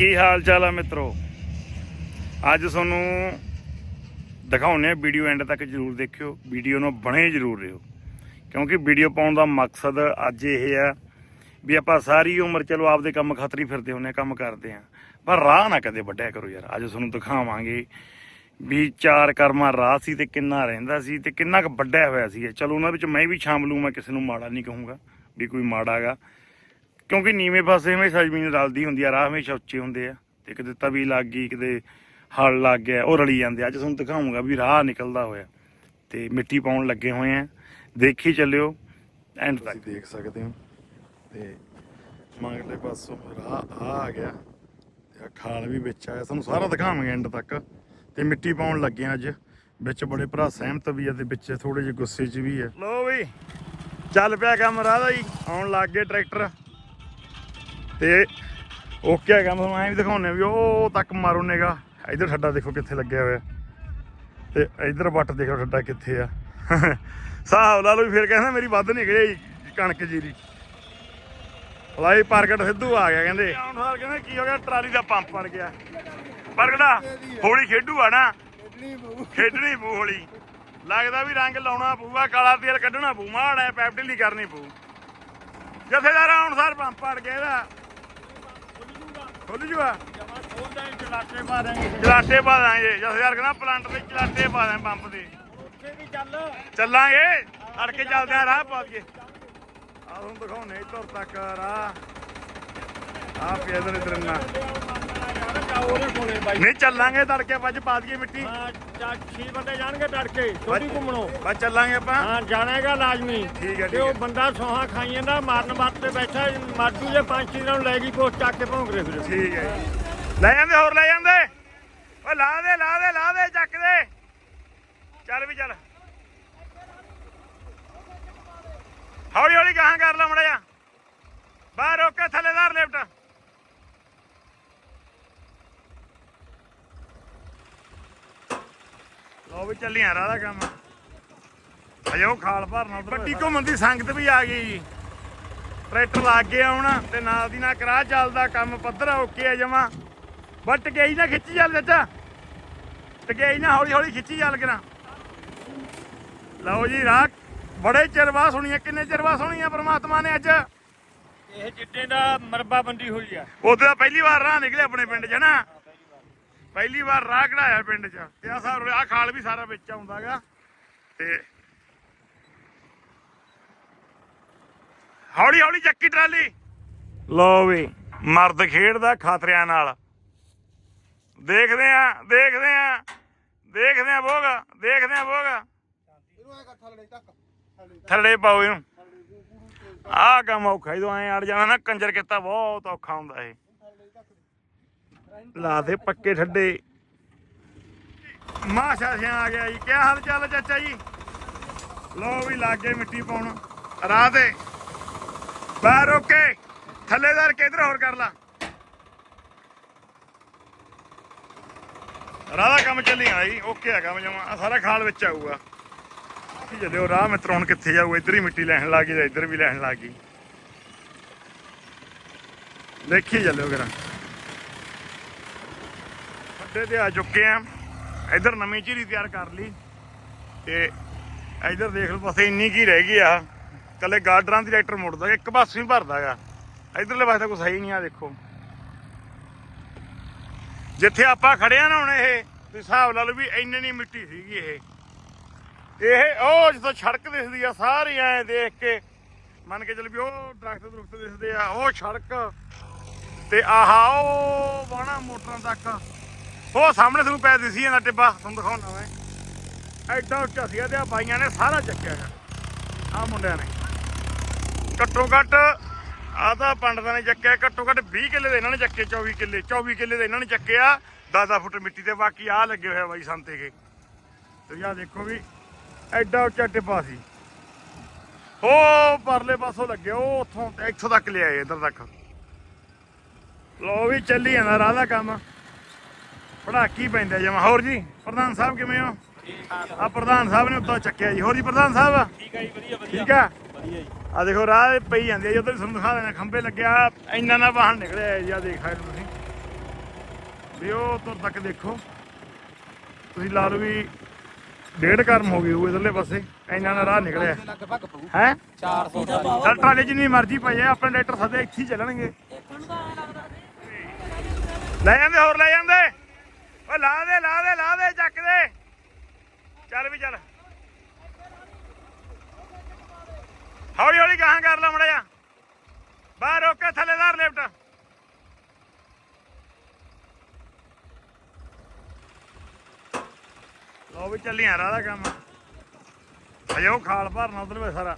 ਕੀ ਹਾਲ ਚਾਲ ਆ ਮਿੱਤਰੋ? ਅੱਜ ਤੁਹਾਨੂੰ ਦਿਖਾਉਣੇ ਆ ਵੀਡੀਓ ਐਂਡ ਤੱਕ ਜਰੂਰ ਦੇਖਿਓ। ਵੀਡੀਓ ਨੂੰ ਬਣੇ ਜਰੂਰ ਰਹੋ। ਕਿਉਂਕਿ ਵੀਡੀਓ ਪਾਉਣ ਦਾ ਮਕਸਦ ਅੱਜ ਇਹ ਆ ਵੀ ਆਪਾਂ ਸਾਰੀ ਉਮਰ ਚਲੋ ਆਪਦੇ ਕੰਮ ਖਾਤਰ ਫਿਰਦੇ ਹੁੰਨੇ ਆ, ਕੰਮ ਕਰਦੇ ਆ ਪਰ ਰਾਹ ਨਾ ਕਦੇ ਵੱਢਿਆ ਕਰੋ ਯਾਰ। ਅੱਜ ਤੁਹਾਨੂੰ ਦਿਖਾਵਾਂਗੇ ਵੀ ਚਾਰ ਕਰਮਾ ਰਾਹ ਸੀ ਤੇ ਕਿੰਨਾ ਰਹਿੰਦਾ ਸੀ ਤੇ ਕਿੰਨਾ ਕੁ ਵੱਡਿਆ ਹੋਇਆ ਸੀ। ਚਲੋ ਉਹਨਾਂ ਵਿੱਚ ਮੈਂ ਵੀ ਸ਼ਾਮਲ ਹੂੰ ਮੈਂ ਕਿਸੇ ਨੂੰ ਮਾੜਾ ਨਹੀਂ ਕਹੂੰਗਾ ਵੀ ਕੋਈ ਮਾੜਾਗਾ ਕਿਉਂਕਿ ਨੀਵੇਂ ਪਾਸੇ ਹਮੇਸ਼ਾ ਜ਼ਮੀਨ ਰਲਦੀ ਹੁੰਦੀ ਆ ਰਾਹ ਹਮੇਸ਼ਾ ਉੱਚੇ ਹੁੰਦੇ ਆ। ਤੇ ਕਿਤੇ ਤਵੀ ਲੱਗ ਗਈ ਕਿਤੇ ਹਲ ਲੱਗ ਗਿਆ ਉਹ ਰਲੀ ਜਾਂਦੇ। ਅੱਜ ਤੁਹਾਨੂੰ ਦਿਖਾਉਂਗਾ ਵੀ ਰਾਹ ਨਿਕਲਦਾ ਹੋਇਆ। ਤੇ ਮਿੱਟੀ ਪਾਉਣ ਲੱਗੇ ਹੋਏ ਆ। ਦੇਖੀ ਚੱਲਿਓ ਐਂਡ ਤੱਕ। ਦੇਖ ਸਕਦੇ ਹੋ। ਤੇ ਮਗਰਲੇ ਪਾਸੋਂ ਰਾਹ ਆ ਆ ਗਿਆ। ਤੇ ਖਾਲ ਵੀ ਵਿੱਚ ਆਇਆ। ਤੁਹਾਨੂੰ ਸਾਰਾ ਦਿਖਾਵਾਂਗੇ ਐਂਡ ਤੱਕ। ਤੇ ਮਿੱਟੀ ਪਾਉਣ ਲੱਗੇ ਆ ਅੱਜ। ਵਿੱਚ ਬੜੇ ਭਰਾ ਸਹਿਮਤ ਵੀ ਆ ਤੇ ਵਿੱਚ ਥੋੜੇ ਜਿਹੇ ਗੁੱਸੇ 'ਚ ਵੀ ਆ। ਲੋ ਵੀ ਚੱਲ ਪਿਆ ਕੰਮ ਰਾਹ ਦਾ ਜੀ। ਆਉਣ ਲੱਗ ਗਏ ਟਰੈਕਟਰ। ਤੇ ਓਕੇ ਹੈਗਾ ਮੈਂ ਤੁਹਾਨੂੰ ਐਂ ਵੀ ਦਿਖਾਉਣੇ ਵੀ ਉਹ ਤੱਕ ਮਾਰੋ ਨੇਗਾ। ਇਧਰ ਠੱਡਾ ਦੇਖੋ ਕਿੱਥੇ ਲੱਗਿਆ ਹੋਇਆ। ਤੇ ਇਧਰ ਵੱਟ ਦੇਖੋ ਠੱਡਾ ਕਿੱਥੇ ਆ। ਸਾਹਬ ਲਾ ਲਓ ਵੀ ਫਿਰ ਕਹਿੰਦਾ ਮੇਰੀ ਵੱਧ ਨਿਕਲੇ ਜੀ ਕਣਕ ਜੀਰੀ ਲਾਈ ਪ੍ਰਗਟ ਸਿੱਧੂ ਆ ਗਿਆ ਕਹਿੰਦੇ। ਹੁਣ ਸਾਰ ਕਹਿੰਦੇ ਕੀ ਹੋ ਗਿਆ ਟਰਾਲੀ ਦਾ ਪੰਪ ਬਣ ਗਿਆ। ਪ੍ਰਗਟਾ ਹੋਲੀ ਖੇਡੂ ਆ ਨਾ। ਖੇਡਣੀ ਪੂ ਹੋਲੀ। ਲੱਗਦਾ ਵੀ ਰੰਗ ਲਾਉਣਾ ਪਊਗਾ ਕਾਲਾ ਤੇਲ ਕੱਢਣਾ ਪਊ ਮਾੜਾ ਪੈਪ ਢਿੱਲੀ ਕਰਨੀ ਪਊ। ਜਥੇਦਾਰ ਹੁਣ ਸਾਰ ਪੰਪ ਪੜ ਗਿਆ ਇਹਦਾ। ਖੁੱਲ ਜੂਗਾ ਚਲਾਟੇ ਪਾ ਦਾਂਗੇ। ਜਥੇਦਾਰ ਕਹਿੰਦਾ ਪਲਾਂਟ ਤੇ ਚਲਾਟੇ ਪਾ ਦਾਂ। ਪੰਪ ਦੇ ਚੱਲਾਂਗੇ। ਅੜ ਕੇ ਚੱਲਦੇ ਆ ਰਾਹ ਪਾ ਕੇ। ਆ ਤੁਹਾਨੂੰ ਦਿਖਾਉਣੇ ਇੱਧਰ ਤੱਕ ਰਾਹ। ਆ ਇਧਰ ਇਧਰ ਨਾ ਨਹੀਂ ਚੱਲਾਂਗੇ ਤੜਕੇ ਵੱਜ ਪਾ ਦਈਏ ਮਿੱਟੀ। ਛੇ ਬੰਦੇ ਜਾਣਗੇ ਤੜਕੇ ਥੋੜੀ ਘੁੰਮਣੋ। ਬਸ ਚੱਲਾਂਗੇ ਆਪਾਂ। ਹਾਂ ਜਾਣੇਗਾ ਲਾਜ਼ਮੀ। ਠੀਕ ਹੈ, ਤੇ ਠੀਕ ਉਹ ਹੈ। ਬੰਦਾ ਸੋਹਾ ਖਾਈ ਜਾਂਦਾ ਮਾਰਨ ਵਾਸਤੇ ਬੈਠਾ ਮਾਜੂ ਜੇ ਪੰਜ ਛੇ ਨੂੰ ਲੈ ਗਈ ਪੋਸਟ ਚੱਕ ਕੇ ਭੌਂਕ ਰਹੇ ਫਿਰ। ਠੀਕ ਹੈ ਜੀ। ਲੈ ਜਾਂਦੇ ਹੋਰ ਲੈ ਜਾਂਦੇ। ਓ ਲਾ ਦੇ ਲਾ ਦੇ ਲਾ ਦੇ ਚੱਕ ਦੇ। ਚੱਲ ਵੀ ਚੱਲ। ਹੌਲੀ ਹੌਲੀ ਕਹਾਂ ਕਰ ਲਾ ਮੜਾ ਜਾ ਬਾਹਰ ਰੋਕ ਕੇ ਥੱਲੇਦਾਰ ਲਿਫਟ। ਲੋ ਵੀ ਚੱਲੀਆਂ ਰਾਹ ਦਾ ਕੰਮ। ਅਜੇ ਖਾਲ ਭਰਨਾ ਉਧਰ। ਵੱਡੀ ਘੁੰਮਣ ਦੀ ਸੰਗਤ ਵੀ ਆ ਗਈ ਜੀ। ਟਰੈਕਟਰ ਲੱਗ ਗਿਆ ਹੁਣ ਤੇ ਨਾਲ ਦੀ ਨਾਲ ਕਰਾ ਚੱਲਦਾ ਕੰਮ ਪੱਧਰਾ ਓਕੇ ਆ ਜਮਾ। ਬਟ ਗਈ ਨਾ ਖਿੱਚੀ ਚੱਲ ਚਾਚਾ। ਟਗਈ ਨਾ ਹੌਲੀ ਹੌਲੀ ਖਿੱਚੀ ਚੱਲ ਕਰਾਂ। ਲਓ ਜੀ ਰਾਹ ਬੜੇ ਚਿਰ ਬਾਅਦ ਸੁਣੀਆਂ ਕਿੰਨੇ ਚਿਰ ਬਾਅਦ ਸੁਣੀਆਂ ਪ੍ਰਮਾਤਮਾ ਨੇ ਅੱਜ? ਇਹ ਜਿੱਡੇ ਦਾ ਮਰਬਾ ਬੰਦੀ ਹੋਈ ਆ। ਉਹਦੇ ਦਾ ਪਹਿਲੀ ਵਾਰ ਰਾਹ ਨਿਕਲੇ ਆਪਣੇ ਪਿੰਡ 'ਚ ਨਾ? ਪਹਿਲੀ ਵਾਰ ਰਾਹ ਕਢਾਇਆ ਪਿੰਡ 'ਚ ਤੇ ਆ ਸਾਰ ਆ ਖਾਲ ਵੀ ਸਾਰਾ ਵਿੱਚ ਆਉਂਦਾਗਾ ਤੇ ਹੌਲੀ ਹੌਲੀ ਚੱਕੀ ਟਰਾਲੀ। ਲੋ ਵੀ ਮਰਦ ਖੇਡਦਾ ਖਾਤਰਿਆਂ ਨਾਲ। ਦੇਖਦੇ ਆ ਦੇਖਦੇ ਆ ਦੇਖਦੇ ਆ ਬੋਗ ਦੇਖਦੇ ਆ ਬੋਗ ਥੱਲੇ ਪਾਓ ਇਹਨੂੰ। ਆਹ ਕੰਮ ਔਖਾ ਜਦੋਂ ਐ ਅੜ ਜਾਣਾ ਨਾ ਕੰਜਰ ਕੀਤਾ ਬਹੁਤ ਔਖਾ ਹੁੰਦਾ ਇਹ। ਲਾ ਦੇ ਪੱਕੇ ਠੱਡੇ। ਮਾਸ਼ਾ ਸਿਆ ਆ ਗਿਆ ਜੀ। ਕੀ ਹਾਲ ਚਾਲ ਚਾਚਾ ਜੀ? ਲੋ ਵੀ ਲਾਗੇ ਮਿੱਟੀ ਪਾਉਣ। ਰਾਹ ਤੇ ਬਾਹਰ ਓਕੇ ਥੱਲੇਦਾਰ ਕਿਧਰ ਹੋਰ ਕਰ ਲਾ। ਰਾਹ ਦਾ ਕੰਮ ਚੱਲੀ ਆ ਜੀ। ਓਕੇ ਆ ਕੰਮ ਜਮਾ। ਸਾਰਾ ਖਾਲ ਵਿੱਚ ਆਊਗਾ। ਕੀ ਚੱਲਿਓ ਰਾਹ ਮਿੱਤਰ ਹੁਣ ਕਿੱਥੇ ਜਾਊ, ਇੱਧਰ ਹੀ ਮਿੱਟੀ ਲੈਣ ਲੱਗ ਗਈ ਇੱਧਰ ਵੀ ਲੈਣ ਲੱਗ ਗਈ। ਦੇਖੀ ਚੱਲਿਓ ਕਰਾਂ ਅੱਡੇ ਤੇ ਆ ਚੁੱਕੇ ਆ। ਇੱਧਰ ਨਵੀਂ ਝੀਰੀ ਤਿਆਰ ਕਰ ਲਈ। ਤੇ ਇੱਧਰ ਦੇਖ ਲਓ ਪਾਸੇ ਇੰਨੀ ਕੀ ਰਹਿ ਗਈ ਆ। ਕੱਲੇ ਗਾਰਡਰਾਂ ਦੀ ਟਰੈਕਟਰ ਮੁੜਦਾ ਇੱਕ ਪਾਸੇ ਹੀ ਭਰਦਾਗਾ ਇੱਧਰਲੇ ਪਾਸੇ ਤਾਂ ਕੁਛ ਹੈ ਹੀ ਨਹੀਂ ਆ, ਦੇਖੋ। ਜਿੱਥੇ ਆਪਾਂ ਖੜੇ ਨਾ ਹੁਣ ਇਹ, ਤੁਸੀਂ ਹਿਸਾਬ ਲਾ ਲਓ ਵੀ ਇੰਨੀ ਨਹੀਂ ਮਿੱਟੀ ਸੀਗੀ ਇਹ। ਇਹ ਉਹ ਜਦੋਂ ਸੜਕ ਦਿਸਦੀ ਆ, ਸਾਰੀ ਐ ਦੇਖ ਕੇ ਮੰਨ ਕੇ ਚੱਲ ਵੀ ਉਹ ਦਰਖਤ ਦਰਖਤ ਦਿਸਦੇ ਆ, ਉਹ ਸੜਕ। ਤੇ ਆਹਾ, ਉਹ ਬਾਣਾ ਮੋਟਰਾਂ ਤੱਕ। ਉਹ ਸਾਹਮਣੇ ਤੁਹਾਨੂੰ ਪੈ ਦਿਸੀ ਜਾਂਦਾ ਟਿੱਬਾ, ਤੁਹਾਨੂੰ ਦਿਖਾਉਣਾ ਮੈਂ। ਐਡਾ ਉੱਚਾ ਸੀਗਾ ਤੇ ਆ ਬਾਈਆਂ ਨੇ ਸਾਰਾ ਚੱਕਿਆ ਆ ਮੁੰਡਿਆਂ ਨੇ। ਘੱਟੋ ਘੱਟ ਆ ਤਾਂ ਪੰਡਤਾਂ ਨੇ ਚੱਕਿਆ, ਘੱਟੋ ਘੱਟ 20 ਕਿੱਲੇ ਦੇ ਇਹਨਾਂ ਨੇ ਚੱਕੇ 24 ਕਿੱਲੇ 24 ਕਿੱਲੇ ਦੇ ਇਹਨਾਂ ਨੇ ਚੱਕਿਆ। 10-10 ਫੁੱਟ ਮਿੱਟੀ ਤੇ ਬਾਕੀ ਆ ਲੱਗੇ ਹੋਇਆ ਬਾਈ ਸੰਤੇ ਕੇ ਤੇ ਆ ਦੇਖੋ ਵੀ ਐਡਾ ਉੱਚਾ ਟਿੱਬਾ ਸੀ। ਉਹ ਪਰਲੇ ਪਾਸੋਂ ਲੱਗੇ, ਉਹ ਉੱਥੋਂ ਇੱਥੋਂ ਤੱਕ ਲਿਆਏ, ਇੱਧਰ ਤੱਕ। ਲੋ ਵੀ ਚੱਲੀ ਜਾਂਦਾ ਰਾਹ ਦਾ ਕੰਮ। ਪੜਾਕੀ ਪੈਂਦਾ ਜਮਾ ਹੋਰ ਜੀ ਪ੍ਰਧਾਨ ਸਾਹਿਬ ਕਿਵੇਂ ਹੋ? ਆ ਪ੍ਰਧਾਨ ਸਾਹਿਬ ਨੇ ਉੱਤੋਂ ਚੱਕਿਆ ਜੀ। ਹੋਰ ਜੀ ਪ੍ਰਧਾਨ ਸਾਹਿਬ? ਠੀਕ ਆ ਜੀ ਵਧੀਆ ਵਧੀਆ। ਠੀਕ ਆ? ਵਧੀਆ ਜੀ। ਆ ਦੇਖੋ ਰਾਹ ਪਈ ਜਾਂਦੀ ਆ ਜੀ ਉਧਰ ਤੁਹਾਨੂੰ ਦਿਖਾ ਦੇਣਾ ਖੰਭੇ ਲੱਗਿਆ ਇੰਨਾ ਨਾ ਵਾਹਨ ਨਿਕਲਿਆ ਜੀ ਆ ਦੇਖ ਸਕਦੇ ਤੁਸੀਂ। ਵੀ ਉਹ ਤੁਰ ਤੱਕ ਦੇਖੋ। ਤੁਸੀਂ ਲਾ ਲਓ ਵੀ ਡੇਢ ਕਰਮ ਹੋ ਗਈ ਉਹ ਇਧਰਲੇ ਪਾਸੇ। ਇੰਨਾ ਨਾ ਰਾਹ ਨਿਕਲਿਆ। ਹੈ? 400 ਦਾ ਚੱਲ ਟਰਾਲੇ ਜਿੰਨੀ ਮਰਜ਼ੀ ਪਏ ਆ ਆਪਣੇ ਟਰੈਕਟਰ ਸਦੇ ਇੱਥੇ ਹੀ ਚੱਲਣਗੇ। ਲੈ ਜਾਂਦੇ ਹੋਰ ਲੈ ਜਾਂਦੇ। ਓ ਲਾ ਦੇ ਲਾ ਦੇ ਲਾ ਦੇ ਚੱਕ ਦੇ। ਚੱਲ ਵੀ ਚੱਲ। ਹੌਲੀ ਹੌਲੀ ਗਾਹਾਂ ਕਰ ਲਾ ਮੜਿਆ ਬਾਹਰ ਰੋਕ ਕੇ ਥੱਲੇਦਾਰ ਲਿਫਟ। ਲਓ ਵੀ ਚੱਲੀਆਂ ਰਾਹ ਦਾ ਕੰਮ। ਅਜੇ ਉਹ ਖਾਲ ਭਰਨਾ ਉਧਰ ਵੇ ਸਾਰਾ।